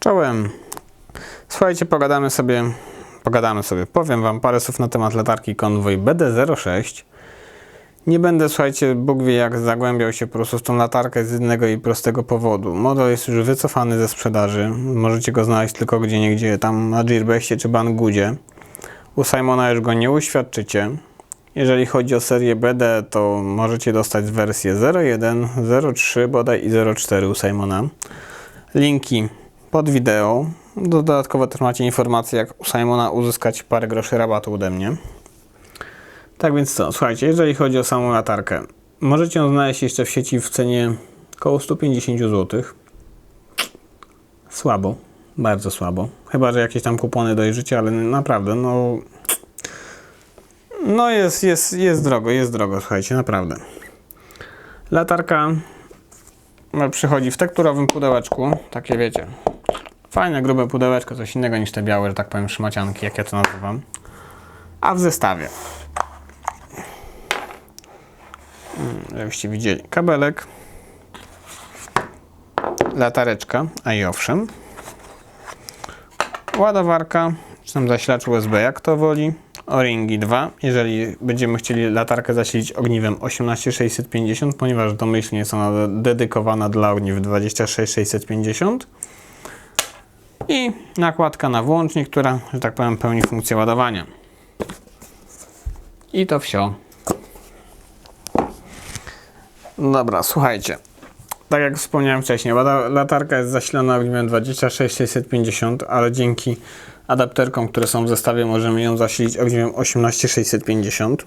Czołem. Słuchajcie, pogadamy sobie, pogadamy sobie. Powiem Wam parę słów na temat latarki Convoy BD06. Nie będę, słuchajcie, Bóg wie jak zagłębiał się po prostu w tą latarkę z jednego i prostego powodu. Model jest już wycofany ze sprzedaży. Możecie go znaleźć tylko gdzie niegdzie, tam na Gearbestie czy Banggoodzie. U Simona już go nie uświadczycie. Jeżeli chodzi o serię BD, to możecie dostać wersję 01, 03 bodaj i 04 u Simona. Linki pod wideo. Dodatkowo też macie informacje, jak u Simona uzyskać parę groszy rabatu ode mnie. Tak więc co, słuchajcie, jeżeli chodzi o samą latarkę, możecie ją znaleźć jeszcze w sieci w cenie około 150 zł. Słabo, bardzo słabo. Chyba, że jakieś tam kupony dojrzycie, ale naprawdę, no... No jest, jest, jest drogo, jest drogo, słuchajcie, naprawdę. Latarka no, przychodzi w tekturowym pudełeczku, takie wiecie, fajne, grube pudełeczko, coś innego niż te białe, że tak powiem, szmacianki, jak ja to nazywam. A w zestawie, Mm, żebyście widzieli, kabelek, latareczka, a i owszem, ładowarka, czy tam zasilacz USB, jak to woli, o-ringi 2, jeżeli będziemy chcieli latarkę zasilić ogniwem 18650, ponieważ domyślnie jest ona dedykowana dla ogniw 26650 i nakładka na włącznik, która, że tak powiem, pełni funkcję ładowania. I to wsio. Dobra, słuchajcie. Tak jak wspomniałem wcześniej, latarka jest zasilana ogniwem 26650, ale dzięki adapterkom, które są w zestawie, możemy ją zasilić ogniwem 18650.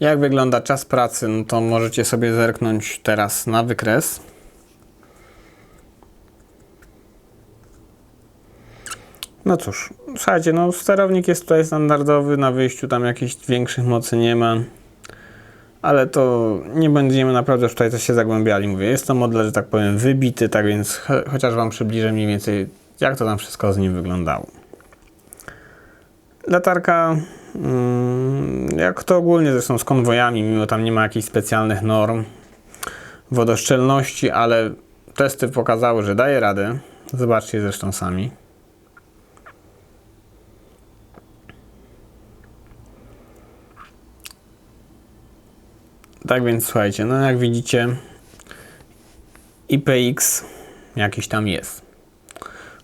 Jak wygląda czas pracy, no to możecie sobie zerknąć teraz na wykres. No cóż, słuchajcie, no sterownik jest tutaj standardowy, na wyjściu tam jakichś większych mocy nie ma. Ale to nie będziemy naprawdę tutaj też się zagłębiali. Mówię, jest to model, że tak powiem, wybity, tak więc cho- chociaż Wam przybliżę mniej więcej, jak to tam wszystko z nim wyglądało. Latarka, mm, jak to ogólnie zresztą z konwojami, mimo tam nie ma jakichś specjalnych norm wodoszczelności, ale testy pokazały, że daje radę. Zobaczcie zresztą sami. Tak więc słuchajcie, no jak widzicie IPX jakiś tam jest.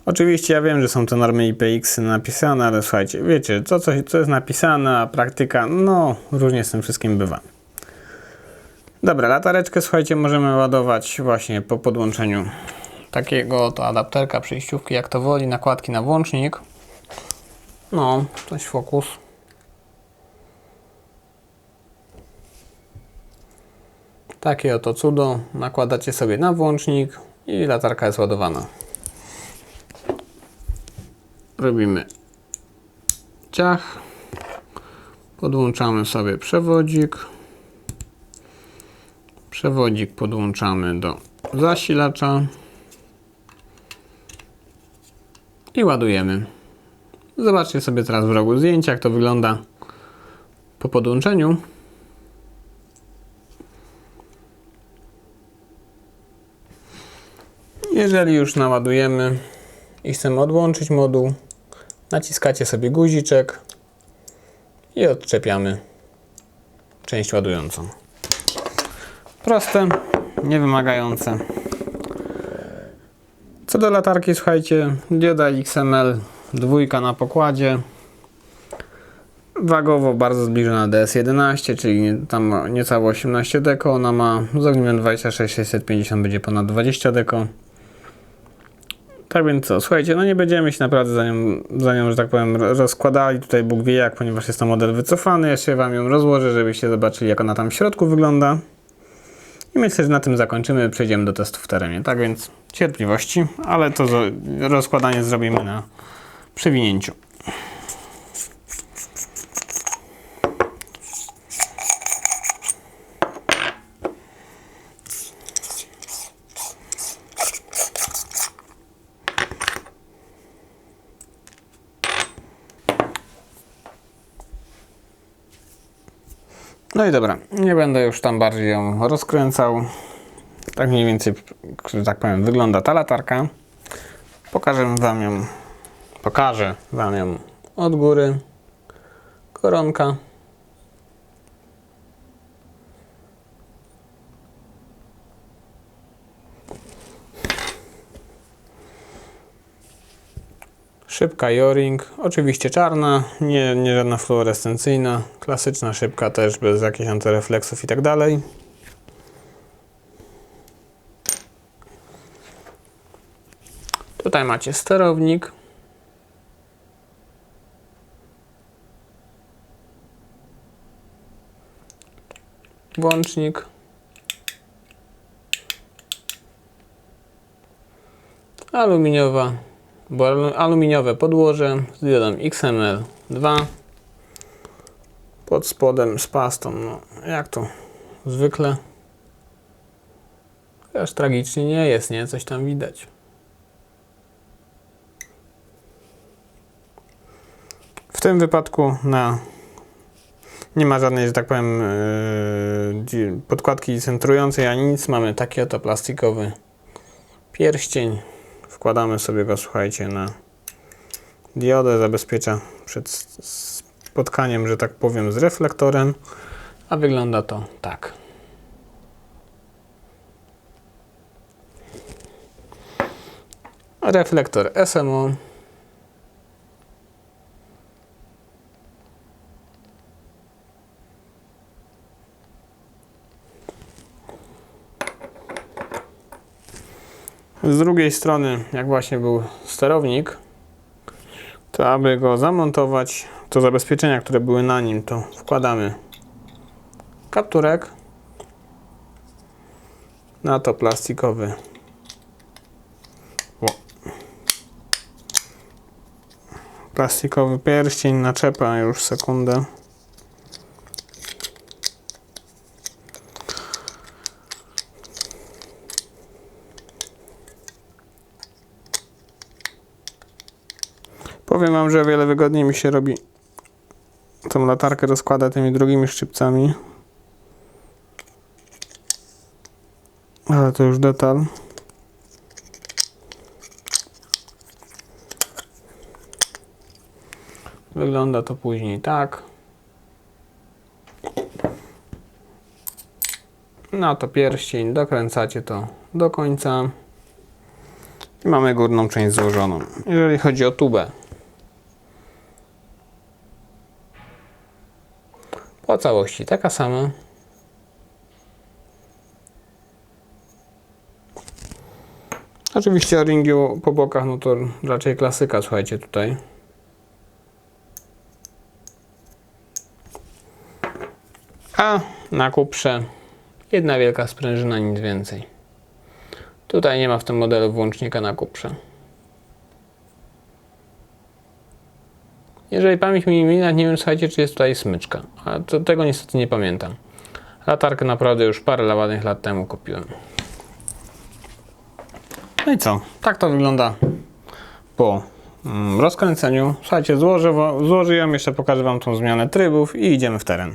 Oczywiście ja wiem, że są te normy IPX napisane, ale słuchajcie, wiecie, to co, co jest napisane, a praktyka, no różnie z tym wszystkim bywa. Dobra, latareczkę słuchajcie, możemy ładować właśnie po podłączeniu takiego oto adapterka, przejściówki, jak to woli, nakładki na włącznik. No, coś fokus. Takie oto cudo nakładacie sobie na włącznik i latarka jest ładowana. Robimy ciach. Podłączamy sobie przewodzik. Przewodzik podłączamy do zasilacza i ładujemy. Zobaczcie sobie teraz w rogu zdjęcia, jak to wygląda po podłączeniu. Jeżeli już naładujemy i chcemy odłączyć moduł, naciskacie sobie guziczek i odczepiamy część ładującą. Proste, niewymagające. Co do latarki, słuchajcie, dioda XML dwójka na pokładzie. Wagowo bardzo zbliżona do DS11, czyli tam niecałe 18 deko. Ona ma z ogniwem 26650 będzie ponad 20 deko. Tak więc co, słuchajcie, no nie będziemy się naprawdę za nią, za nią, że tak powiem, rozkładali tutaj Bóg wie jak, ponieważ jest to model wycofany. Jeszcze Wam ją rozłożę, żebyście zobaczyli jak ona tam w środku wygląda. I myślę, że na tym zakończymy, przejdziemy do testów w terenie. Tak więc cierpliwości, ale to rozkładanie zrobimy na przewinięciu. I dobra, nie będę już tam bardziej ją rozkręcał. Tak mniej więcej, że tak powiem, wygląda ta latarka. Pokażę Wam ją. Pokażę Wam ją od góry. Koronka. Szybka Joring, oczywiście czarna, nie, nie żadna fluorescencyjna, klasyczna szybka też bez jakichś antyrefleksów i tak dalej. Tutaj macie sterownik. Włącznik. Aluminiowa, alu- aluminiowe podłoże z diodą XML2. Pod spodem z pastą, no jak to zwykle. Aż tragicznie nie jest, nie? Coś tam widać. W tym wypadku na nie ma żadnej, że tak powiem, dzi- podkładki centrującej ani nic. Mamy taki oto plastikowy pierścień. Wkładamy sobie go, słuchajcie, na diodę. Zabezpiecza przed spotkaniem, że tak powiem, z reflektorem. A wygląda to tak. Reflektor SMO. Z drugiej strony, jak właśnie był sterownik, to aby go zamontować, to zabezpieczenia, które były na nim, to wkładamy kapturek, na to plastikowy plastikowy pierścień, naczepa już sekundę. Powiem Wam, że o wiele wygodniej mi się robi tą latarkę rozkłada tymi drugimi szczypcami. Ale to już detal. Wygląda to później tak. No to pierścień, dokręcacie to do końca. I mamy górną część złożoną. Jeżeli chodzi o tubę, po całości taka sama. Oczywiście ringi po bokach, no to raczej klasyka, słuchajcie tutaj. A na kuprze jedna wielka sprężyna, nic więcej. Tutaj nie ma w tym modelu włącznika na kuprze. Jeżeli pamięć mi mina, nie wiem, słuchajcie, czy jest tutaj smyczka. Ale to, tego niestety nie pamiętam. Latarkę naprawdę już parę ładnych lat temu kupiłem. No i co? Tak to wygląda po mm, rozkręceniu. Słuchajcie, złożę, złożę ją, jeszcze pokażę Wam tą zmianę trybów i idziemy w teren.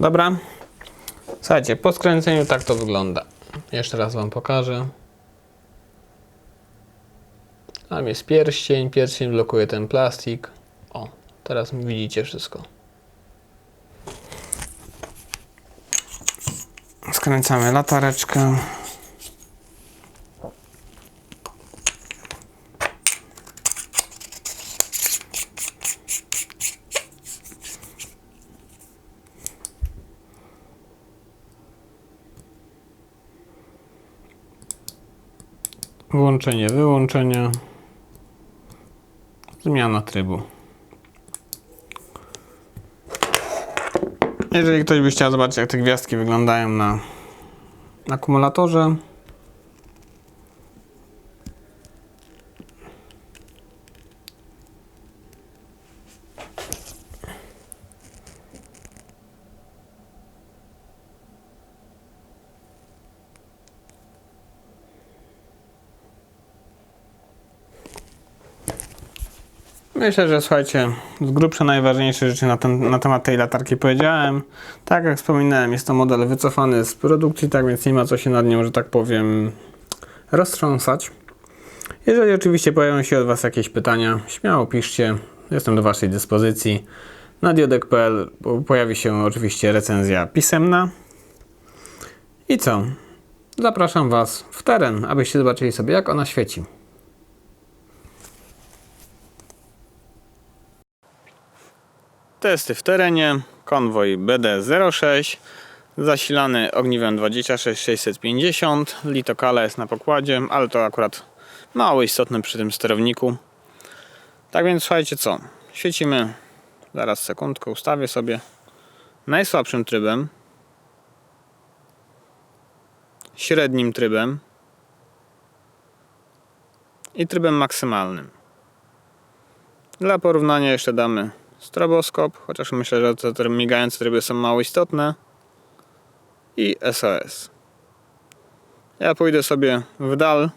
Dobra. Słuchajcie, po skręceniu tak to wygląda. Jeszcze raz Wam pokażę. Tam jest pierścień. Pierścień blokuje ten plastik. O, teraz widzicie wszystko. Skręcamy latareczkę. włączenie, wyłączenie, zmiana trybu. Jeżeli ktoś by chciał zobaczyć, jak te gwiazdki wyglądają na akumulatorze, Myślę, że słuchajcie, z grubsza najważniejsze rzeczy na, ten, na temat tej latarki powiedziałem. Tak jak wspominałem, jest to model wycofany z produkcji, tak więc nie ma co się nad nią, że tak powiem, roztrząsać. Jeżeli oczywiście pojawią się od Was jakieś pytania, śmiało piszcie, jestem do Waszej dyspozycji. Na diodek.pl pojawi się oczywiście recenzja pisemna. I co? Zapraszam Was w teren, abyście zobaczyli sobie, jak ona świeci. Testy w terenie. Konwoj BD06. Zasilany ogniwem 26650. Litokala jest na pokładzie, ale to akurat mało istotne przy tym sterowniku. Tak więc słuchajcie co. Świecimy. Zaraz sekundkę ustawię sobie. Najsłabszym trybem. Średnim trybem. I trybem maksymalnym. Dla porównania jeszcze damy stroboskop, chociaż myślę, że te, te migające tryby są mało istotne. I SOS. Ja pójdę sobie w dal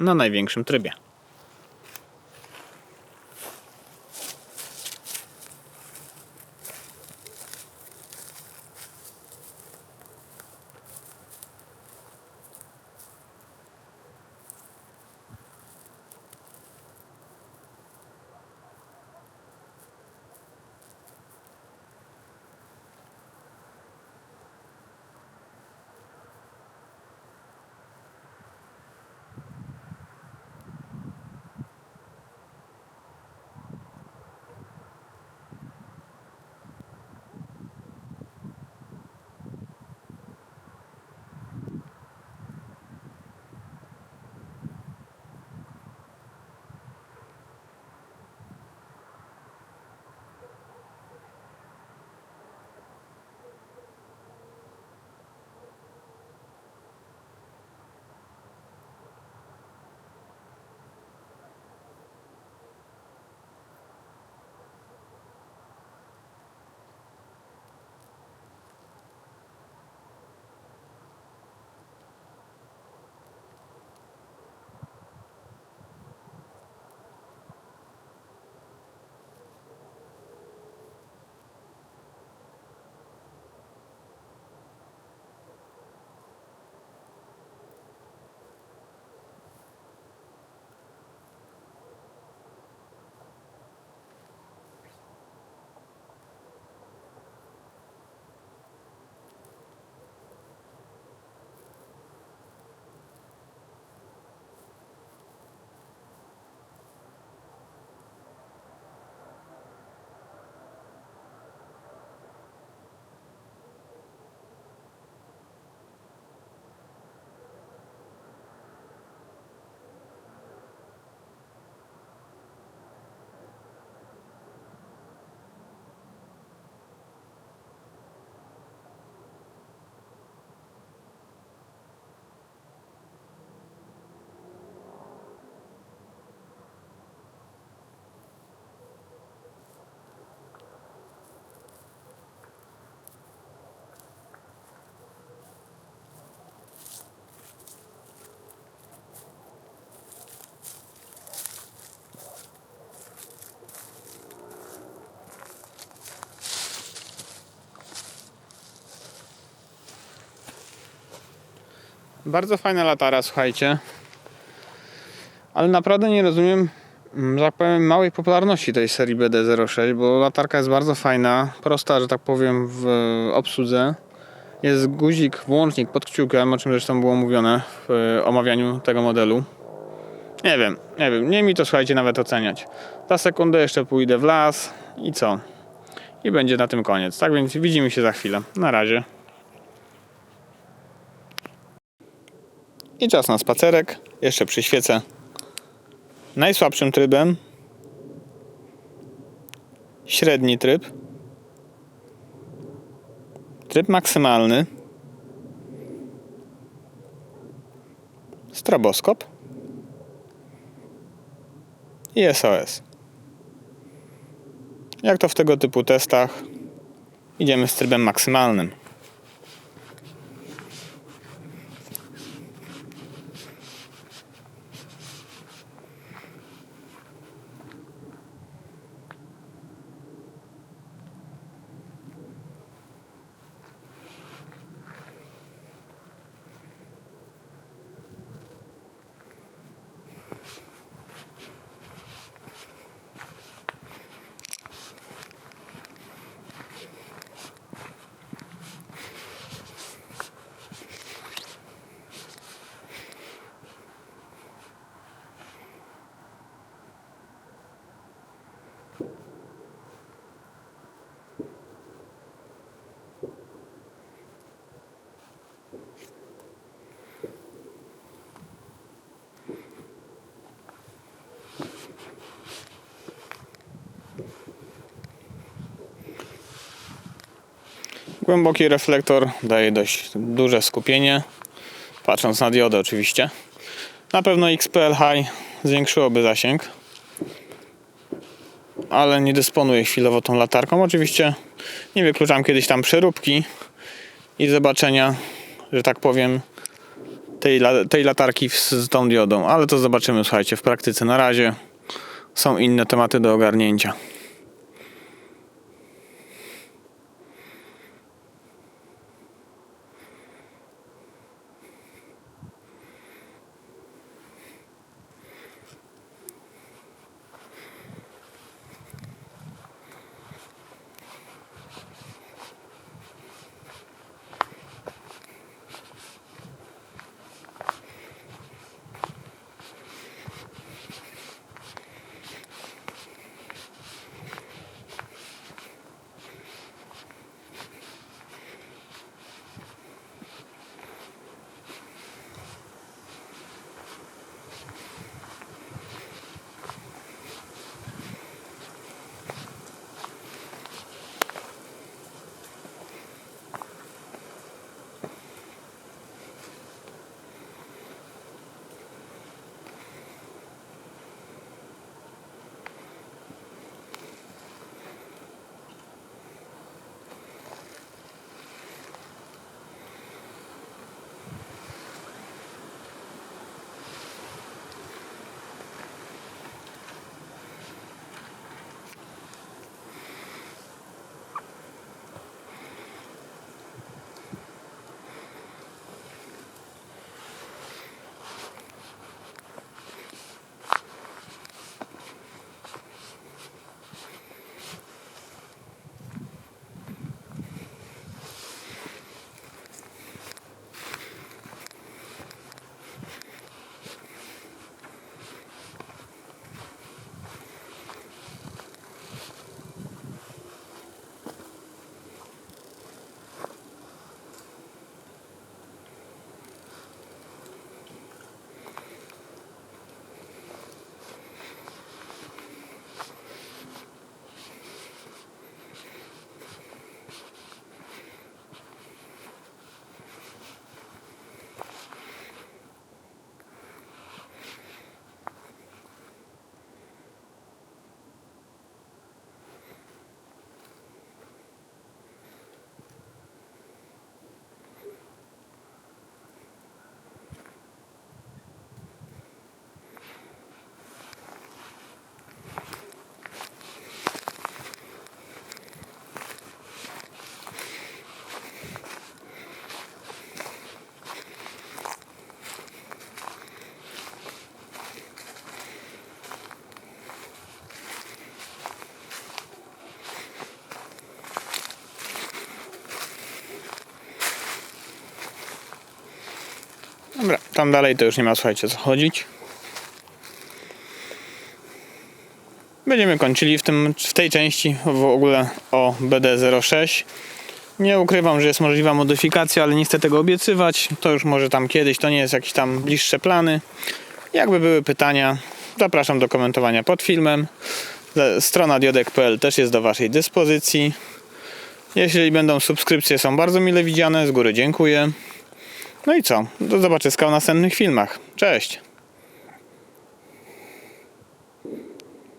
na największym trybie. Bardzo fajna latara, słuchajcie. Ale naprawdę nie rozumiem, mm, tak powiem, małej popularności tej serii BD06, bo latarka jest bardzo fajna, prosta, że tak powiem, w obsłudze. Jest guzik, włącznik pod kciukiem, o czym zresztą było mówione w e, omawianiu tego modelu. Nie wiem, nie wiem, nie mi to słuchajcie nawet oceniać. Za sekundę jeszcze pójdę w las i co? I będzie na tym koniec. Tak więc widzimy się za chwilę. Na razie. I czas na spacerek. Jeszcze przyświecę najsłabszym trybem, średni tryb, tryb maksymalny, stroboskop i SOS. Jak to w tego typu testach, idziemy z trybem maksymalnym. Głęboki reflektor daje dość duże skupienie, patrząc na diodę oczywiście. Na pewno XPL High zwiększyłoby zasięg, ale nie dysponuję chwilowo tą latarką. Oczywiście nie wykluczam kiedyś tam przeróbki i zobaczenia, że tak powiem, tej, tej latarki z tą diodą, ale to zobaczymy, słuchajcie, w praktyce. Na razie są inne tematy do ogarnięcia. Dobra, tam dalej to już nie ma, słuchajcie, co chodzić. Będziemy kończyli w, tym, w tej części w ogóle o BD06. Nie ukrywam, że jest możliwa modyfikacja, ale nie chcę tego obiecywać. To już może tam kiedyś, to nie jest jakieś tam bliższe plany. Jakby były pytania, zapraszam do komentowania pod filmem. Strona diodek.pl też jest do Waszej dyspozycji. Jeśli będą subskrypcje, są bardzo mile widziane. Z góry dziękuję. No i co? Do zobaczyska w następnych filmach. Cześć!